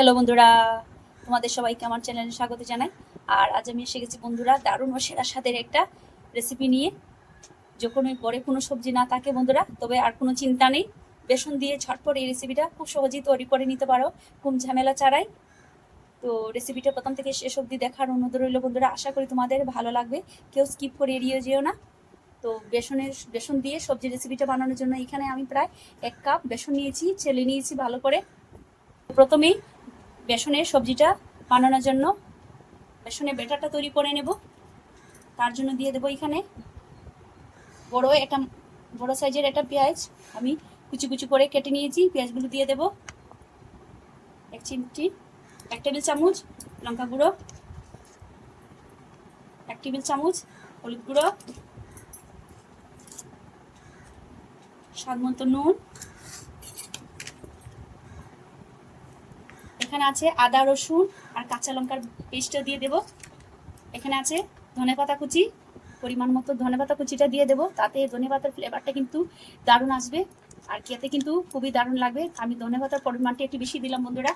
Hello বন্ধুরা, তোমাদের সবাইকে আমার চ্যানেলে স্বাগত জানাই। আর আজ আমি এসে গেছি বন্ধুরা দারুণ ও সেরা স্বাদের একটা রেসিপি নিয়ে। যখন ওই ঘরে কোনো সবজি না থাকে বন্ধুরা, তবে আর কোনো চিন্তা নেই। বেসন দিয়ে ঝটপট এই রেসিপিটা খুব সহজেই তৈরি করে নিতে পারো খুব ঝামেলা ছাড়াই। তো রেসিপিটা প্রথম থেকে শেষ অবধি দেখার অনুরোধ রইল বন্ধুরা, আশা করি তোমাদের ভালো লাগবে। কেউ স্কিপ করে এড়িয়ে যেও না। তো বেসনের, বেসন দিয়ে সবজি রেসিপিটা বানানোর জন্য এখানে আমি প্রায় এক কাপ বেসন নিয়েছি, চেলে নিয়েছি ভালো করে। প্রথমেই বেসনের সবজিটা বানানোর জন্য বেসনের ব্যাটারটা তৈরি করে নেব। তার জন্য দিয়ে দেবো এখানে বড় একটা, বড় সাইজের একটা পেঁয়াজ। আমি কুচি কুচি করে কেটে নিয়েছি, পেঁয়াজগুলো দিয়ে দেব। এক চিমটি, এক টেবিল চামচ লঙ্কা গুঁড়ো, এক টেবিল চামচ হলুদ গুঁড়ো, স্বাদ মতো নুন এখানে আছে আদা, রসুন আর কাঁচা লঙ্কার পেস্টটা দিয়ে দেব। এখানে আছে ধনেপাতা কুচি। পরিমাণ মতো ধনেপাতা কুচিটা দিয়ে দেবো। তাতে ধনেপাতার ফ্লেভারটা কিন্তু দারুণ আসবে। আর খেতে কিন্তু খুবই দারুণ লাগবে। আমি ধনেপাতার পরিমাণটা একটু বেশি দিলাম, বন্ধুরা।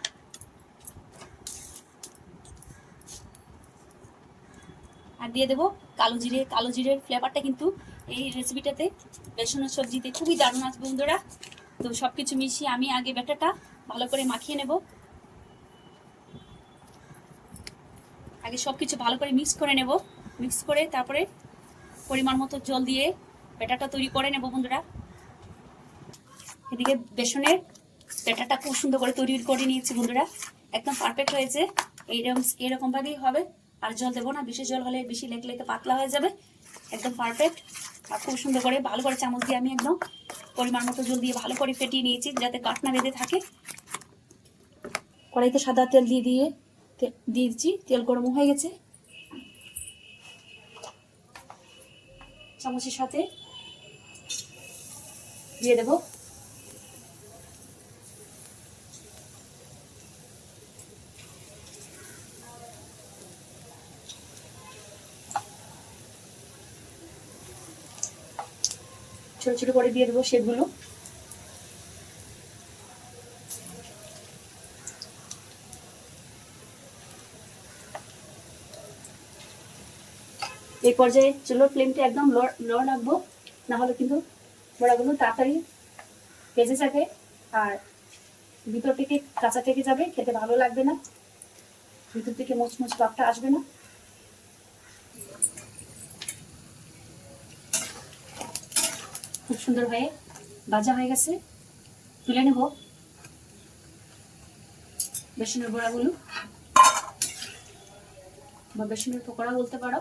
আর দিয়ে দেবো কালো জিরে। কালো জিরের ফ্লেভারটা কিন্তু এই রেসিপিটাতে বেসনের সবজিতে খুবই দারুণ আসবে, বন্ধুরা। তো সব কিছু মিশিয়ে আমি আগে ব্যাটারটা ভালো করে মাখিয়ে নেব। আগে সব কিছু ভালো করে মিক্স করে নেব। মিক্স করে তারপরে পরিমাণ মতো জল দিয়ে ব্যাটারটা তৈরি করে নেব বন্ধুরা। এদিকে বেসনের ব্যাটারটা খুব সুন্দর করে তৈরি করে নিয়েছি বন্ধুরা। একদম পারফেক্ট হয়েছে। এইরকম এরকমভাবেই হবে। আর জল দেবো না, বেশি জল হলে বেশি লেগে লেগে পাতলা হয়ে যাবে। একদম পারফেক্ট আর খুব সুন্দর করে ভালো করে চামচ দিয়ে আমি একদম পরিমাণ মতো জল দিয়ে ভালো করে ফেটিয়ে নিয়েছি, যাতে কাঠ না বেঁধে থাকে। কড়াইতে সাদা তেল দিয়ে দিয়ে দিয়ে দিচ্ছি, তেল গরম হয়ে গেছে। চামচের সাথে দিয়ে দেবো। ছোট ছোট করে দিয়ে দেবো সেগুলো। এই পর্যায়ে চুলোর ফ্লেমটা একদম লো রাখব না হলে কিন্তু বড়াগুলো তাড়াতাড়ি ভেজে যাবে আর ভিতর থেকে কাঁচা থেকে যাবে, খেতে ভালো লাগবে না। ভিতর থেকে মুচমুচ ভাবটা আসবে না। খুব সুন্দর হয়ে ভাজা হয়ে গেছে। তুলে নেব। বেসনের বড়াগুলো। বা বেসনের পকোড়া বলতে পারো।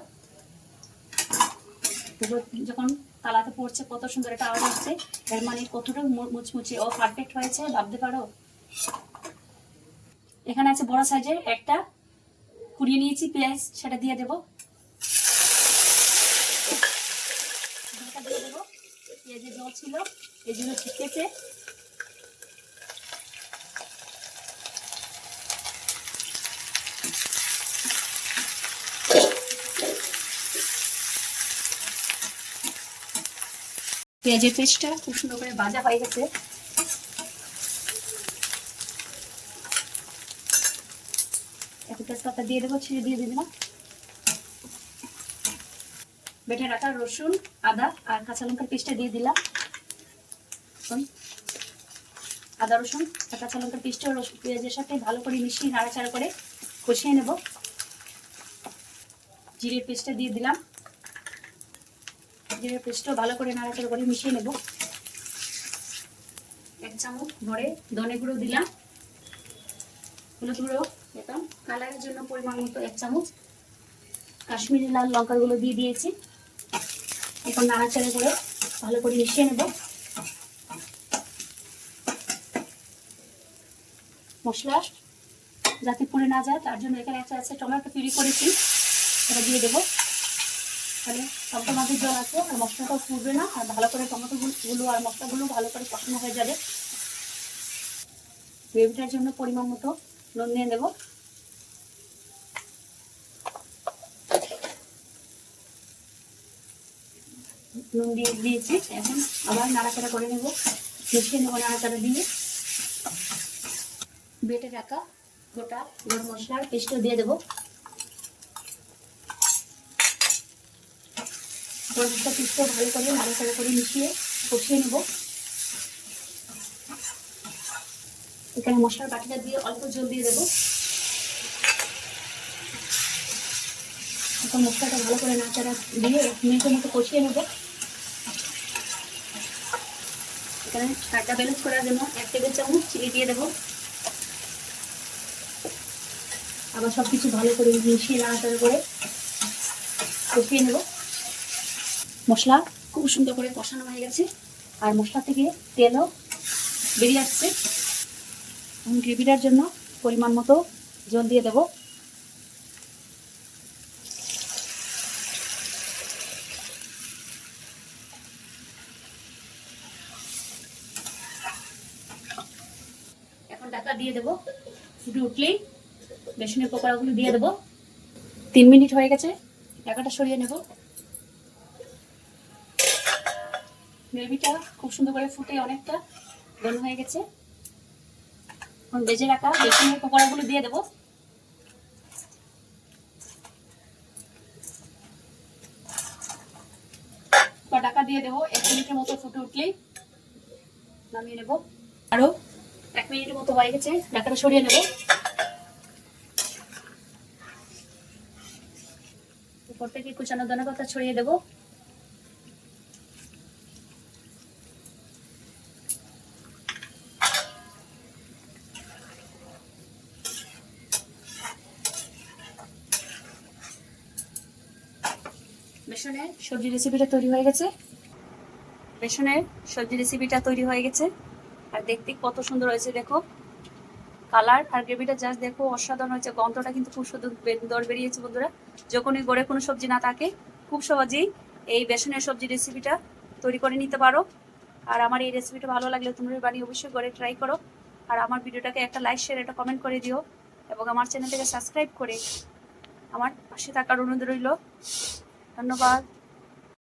এগুলো যখন তালাতে পড়ছে, কত সুন্দর একটা আওয়াজ আসছে। এর মানে কতটা মুচমুচে ও পারফেক্ট হয়েছে, ভাবতে পারো? এখানে আছে বড় সাইজের একটা কুড়িয়ে নিয়েছি পেঁয়াজ, সেটা দিয়ে দেবো। পেঁয়াজের জল ছিল এগুলো ছিটকেছে। পেঁয়াজের পেস্টটা খুব সুন্দর করে ভাজা হয়ে গেছে। একটা তেজপাতা দিয়ে দেবো, ছিঁড়ে দিয়ে দিলাম বেটে রাখা রসুন, আদা আর কাঁচা লঙ্কার পেস্টটা দিয়ে দিলাম। আদা, রসুন আর কাঁচা লঙ্কার পেস্টটা রসুন, পেঁয়াজের সাথে ভালো করে মিশিয়ে নাড়াচাড়া করে কষিয়ে নেব। জিরের পেস্টটা দিয়ে দিলাম। জিরের পেস্টও ভালো করে নাড়াচাড়া করে মিশিয়ে নেব। এক চামচ ভরে ধনে গুঁড়ো দিলাম। হলুদ গুঁড়ো দিলাম। কালারের জন্য পরিমাণ মতো এক চামচ। কাশ্মীরি লাল লঙ্কাগুলো দিয়ে দিয়েছি। এখন নাড়াচাড়া করে ভালো করে মিশিয়ে নেব। মশলা যাতে পুড়ে না যায়, তার জন্য এখানে একটা আছে টমেটো তৈরি করেছি। সেটা দিয়ে দেবো। তাহলে সবটা মাঝে জল আছে, আর মশলাটাও পুড়বে না, আর ভালো করে টমেটো গুলো আর মশলাগুলো ভালো করে কষানো হয়ে যাবে। গ্রেভিটার জন্য পরিমাণ মতো নুন নিয়ে দেবো নুন দিয়ে দিয়েছি, এখন আবার নাড়াচাড়া করে নেব। মিশিয়ে নেব নাড়াচাড়া দিয়ে। বেটে রাখা গোটা গরম মশলার পেস্টও দিয়ে দেবো। মশলা পেস্টও ভালো করে নাড়াচাড়া করে মিশিয়ে কষিয়ে নেব। এখানে মশলার বাটিটা দিয়ে অল্প জল দিয়ে দেবো। এখন মশলাটা ভালো করে নাড়াচাড়া দিয়ে এক মিনিটের মতো কষিয়ে নেব। এখানে শাকটা ব্যালেন্স করার জন্য এক টেবিল চামচ চিনি দিয়ে দেবো। আবার সব কিছু ভালো করে মিশিয়ে নাড়াচাড়া করে কষিয়ে নেব। মশলা খুব সুন্দর করে কষানো হয়ে গেছে। আর মশলা থেকে তেলও বেরিয়ে আসছে। এখন গ্রেভিটার জন্য পরিমাণ মতো জল দিয়ে দেবো। এখন দিয়ে দেবো। ফুটে উঠলেই বেসনের পকোড়াগুলো দিয়ে দেবো। তিন মিনিট হয়ে গেছে। ঢাকাটা সরিয়ে নেব। গ্রেভিটা খুব সুন্দর করে ফুটে অনেকটা ঘন হয়ে গেছে। এখন বেজে রাখা বেসনের পকোড়াগুলো দিয়ে দেবো। ঢাকা দিয়ে দেবো, এক মিনিটের মতো ফুটে উঠলেই নামিয়ে নেব। আরও এক মিনিটের মতো হয়ে গেছে, ঢাকাটা সরিয়ে নেব। উপর থেকে কুচানো দানা পাতা ছড়িয়ে দেবো। বেসনের সবজি রেসিপিটা তৈরি হয়ে গেছে। বেসনের সবজি রেসিপিটা তৈরি হয়ে গেছে। আর দেখতে কত সুন্দর হয়েছে, দেখো। কালার আর গ্রেভিটা জাস্ট দেখো, অসাধারণ হয়েছে। গন্ধটা কিন্তু খুব সুন্দর দর বেরিয়েছে, বন্ধুরা। যখনই গড়ে কোনো সবজি না থাকে, খুব সহজেই এই বেসনের সবজি রেসিপিটা তৈরি করে নিতে পারো। আর আমার এই রেসিপিটা ভালো লাগলে তোমরা বাড়ি অবশ্যই করে ট্রাই করো। আর আমার ভিডিওটাকে একটা লাইক শেয়ার একটা কমেন্ট করে দিও। এবং আমার চ্যানেলটাকে সাবস্ক্রাইব করে আমার পাশে থাকার অনুরোধ রইল। ধন্যবাদ।